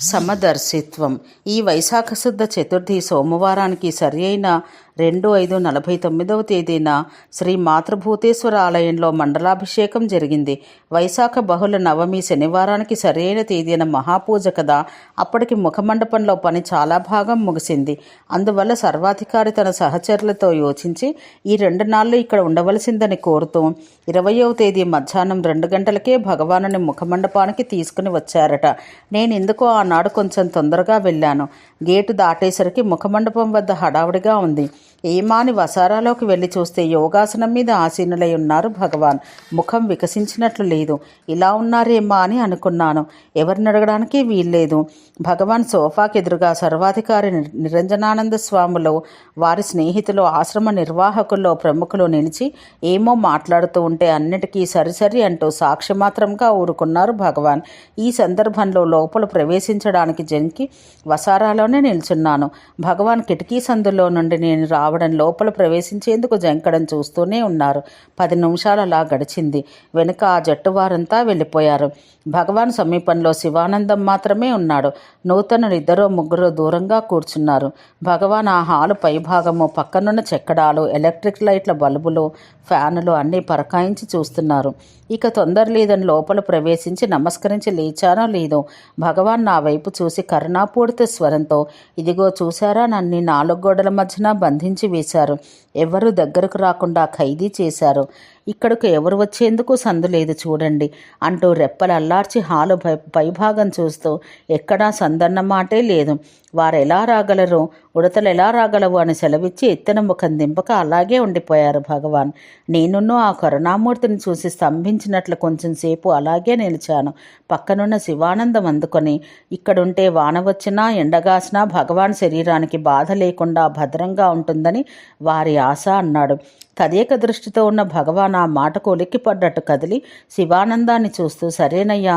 సమదర్శిత్వం. ఈ వైశాఖ శుద్ధ చతుర్థి సోమవారానికి సరి అయిన రెండు ఐదు నలభై తొమ్మిదవ తేదీన శ్రీ మాతృభూతేశ్వర ఆలయంలో మండలాభిషేకం జరిగింది. వైశాఖ బహుళ నవమి శనివారానికి సరైన తేదీన మహాపూజ కదా అప్పటికి ముఖమండపంలో పని చాలా భాగం ముగిసింది. అందువల్ల సర్వాధికారి తన సహచరులతో యోచించి ఈ రెండు నాళ్ళు ఇక్కడ ఉండవలసిందని కోరుతూ ఇరవయవ తేదీ మధ్యాహ్నం రెండు గంటలకే భగవానుని ముఖమండపానికి తీసుకుని వచ్చారట. నేను ఎందుకో ఆనాడు కొంచెం తొందరగా వెళ్ళాను. గేటు దాటేసరికి ముఖమండపం వద్ద హడావుడిగా ఉంది. ఏమాని వసారాలోకి వెళ్ళి చూస్తే యోగాసనం మీద ఆసీనులై ఉన్నారు భగవాన్. ముఖం వికసించినట్లు లేదు. ఇలా ఉన్నారేమా అని అనుకున్నాను. ఎవరిని అడగడానికి వీల్లేదు. భగవాన్ సోఫాకి ఎదురుగా సర్వాధికారి ని- నిరంజనానంద స్వాములు వారి స్నేహితులు ఆశ్రమ నిర్వాహకుల్లో ప్రముఖులు నిలిచి ఏమో మాట్లాడుతూ ఉంటే అన్నిటికీ సరిసరి అంటూ సాక్ష్యమాత్రంగా ఊరుకున్నారు భగవాన్. ఈ సందర్భంలో లోపల ప్రవేశించడానికి జంకి వసారాలోనే నిల్చున్నాను. భగవాన్ కిటికీ సందులో నుండి నేను రావడం లోపల ప్రవేశించేందుకు జంకడం చూస్తూనే ఉన్నారు. పది నిమిషాలు అలా గడిచింది. వెనుక ఆ జట్టు వారంతా వెళ్ళిపోయారు. భగవాన్ సమీపంలో శివానందం మాత్రమే ఉన్నాడు. నూతనుడిద్దరో ఇద్దరో ముగ్గురు దూరంగా కూర్చున్నారు. భగవాన్ ఆ హాలు పైభాగము పక్కనున్న చెక్కడాలు ఎలక్ట్రిక్ లైట్ల బల్బులు ఫ్యానులు అన్నీ పరకాయించి చూస్తున్నారు. ఇక తొందర లేదని లోపల ప్రవేశించి నమస్కరించి లేచానో లేదో భగవాన్ నా వైపు చూసి కరుణాపూడిత స్వరంతో ఇదిగో చూశారా నన్ను నాలుగు గోడల మధ్యన బంధించి వేశారు. ఎవరు దగ్గరకు రాకుండా ఖైదీ చేశారు. ఇక్కడకు ఎవరు వచ్చేందుకు సందు లేదు చూడండి అంటూ రెప్పలు అల్లార్చి హాలు పైభాగం చూస్తూ ఎక్కడా సందన్న మాటే లేదు. వారు ఎలా రాగలరు? ఉడతలు ఎలా రాగలవు? అని సెలవిచ్చి ఎత్తిన ముఖం దింపక అలాగే ఉండిపోయారు భగవాన్. నేనున్నూ ఆ కరుణామూర్తిని చూసి స్తంభించినట్లు కొంచెం సేపు అలాగే నిలిచాను. పక్కనున్న శివానందం అందుకొని ఇక్కడుంటే వాన వచ్చినా ఎండగాసినా భగవాన్ శరీరానికి బాధ లేకుండా భద్రంగా ఉంటుందని వారి ఆశ అన్నాడు. తదేక దృష్టితో ఉన్న భగవాన్ ఆ మాటకు ఉలిక్కిపడ్డట్టు కదిలి శివానందాన్ని చూస్తూ సరేనయ్యా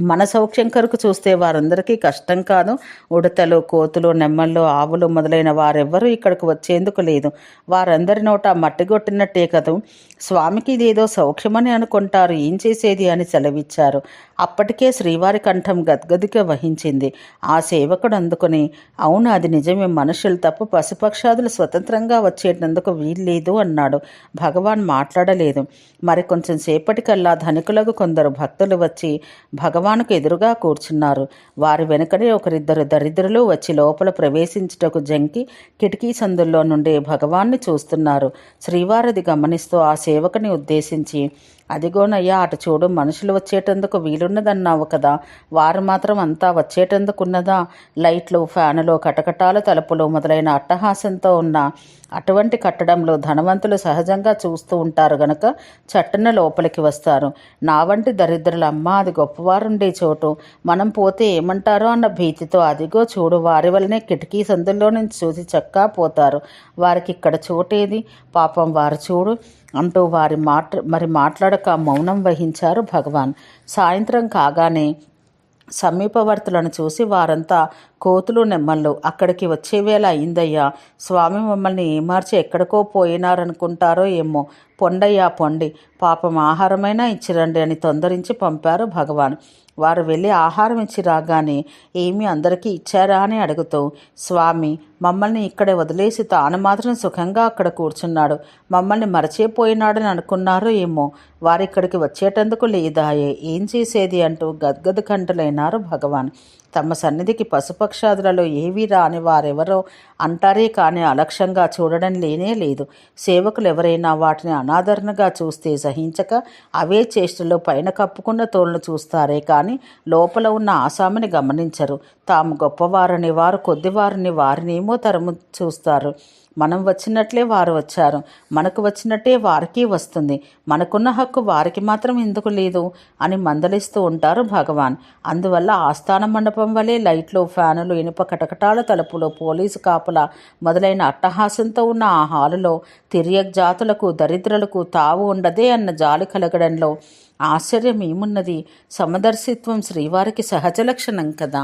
మన సౌఖ్యం కొరకు చూస్తే వారందరికీ కష్టం కాదు. ఉడతలు కోతులు నెమ్మళ్ళు ఆవులు మొదలైన వారెవ్వరూ ఇక్కడికి వచ్చేందుకు లేదు. వారందరి నోట మట్టిగొట్టినట్టే కదూ. స్వామికి ఇదేదో సౌఖ్యమని అనుకుంటారు. ఏం చేసేది అని సెలవిచ్చారు. అప్పటికే శ్రీవారి కంఠం గద్గదిగా వహించింది. ఆ సేవకుడు అందుకుని అవును అది నిజమే. మనుషులు తప్ప పశుపక్షాదులు స్వతంత్రంగా వచ్చేటందుకు వీల్లేదు అన్నాడు. భగవాన్ మాట్లాడలేదు. మరి కొంచెం సేపటికల్లా ధనికులకు కొందరు భక్తులు వచ్చి భగవానుకు ఎదురుగా కూర్చున్నారు. వారి వెనుకనే ఒకరిద్దరు దరిద్రులు వచ్చి లోపల ప్రవేశించుటకు జంకి కిటికీ సందుల్లో నుండి భగవాన్ని చూస్తున్నారు. శ్రీవారిది గమనిస్తూ ఆ సేవకుని ఉద్దేశించి అదిగోనయ్యా అటు చూడు మనుషులు వచ్చేటందుకు వీలున్నదన్నావు కదా. వారు మాత్రం అంతా వచ్చేటందుకున్నదా? లైట్లు ఫ్యానులు కటకటాల తలుపులు మొదలైన అట్టహాసంతో ఉన్న అటువంటి కట్టడంలో ధనవంతులు సహజంగా చూస్తూ ఉంటారు గనక చట్టున లోపలికి వస్తారు. నా వంటి దరిద్రుల అమ్మ అది గొప్పవారుండే చోటు. మనం పోతే ఏమంటారో అన్న భీతితో అదిగో చూడు వారి వల్లనే కిటికీ సందుల్లో నుంచి చూసి చక్కా పోతారు. వారికి ఇక్కడ చోటేది? పాపం వారు చూడు అంటూ వారి మాట మరి మాట్లాడక మౌనం వహించారు భగవాన్. సాయంత్రం కాగానే సమీపవర్తులను చూసి వారంతా కోతులు నెమ్మళ్ళు అక్కడికి వచ్చేవేళ అయిందయ్యా. స్వామి మమ్మల్ని ఏమార్చి ఎక్కడికో పోయినారనుకుంటారో ఏమో. పొండయ్యా పొండి. పాపం ఆహారమైనా ఇచ్చిరండి అని తొందరించి పంపారు భగవాన్. వారు వెళ్ళి ఆహారం ఇచ్చి రాగానే ఏమి అందరికీ ఇచ్చారా అని అడుగుతూ స్వామి మమ్మల్ని ఇక్కడే వదిలేసి తాను మాత్రం సుఖంగా అక్కడ కూర్చున్నాడు. మమ్మల్ని మరచిపోయినాడని అనుకున్నారో ఏమో. వారిక్కడికి వచ్చేటందుకు లేదాయే. ఏం చేసేది అంటూ గద్గద కంటలైనారు భగవాన్. తమ సన్నిధికి పశుపక్షాదులలో ఏవీ రాని వారెవరో అంటారే కానీ అలక్ష్యంగా చూడడం లేనే లేదు. సేవకులు ఎవరైనా వాటిని అనాదరణగా చూస్తే సహించక అవే చేష్టలో పైన కప్పుకున్న తోళ్ళు చూస్తారే కానీ లోపల ఉన్న ఆసామిని గమనించరు. తాము గొప్పవారని వారు కొద్దివారిని వారినేమో తరము చూస్తారు. మనం వచ్చినట్లే వారు వచ్చారు. మనకు వచ్చినట్టే వారికి వస్తుంది. మనకున్న హక్కు వారికి మాత్రం ఎందుకు లేదు అని మందలిస్తూ ఉంటారు భగవాన్. అందువల్ల ఆస్థాన మండపం వలె లైట్లు ఫ్యానులు ఇనుప కటకటాల తలుపులు పోలీసు కాపుల మొదలైన అట్టహాసంతో ఉన్న ఆ హాలులో తిరియక్ జాతులకు దరిద్రులకు తావు ఉండదే అన్న జాలి కలగడంలో ఆశ్చర్యం ఏమున్నది సమదర్శిత్వం శ్రీవారికి సహజ లక్షణం కదా!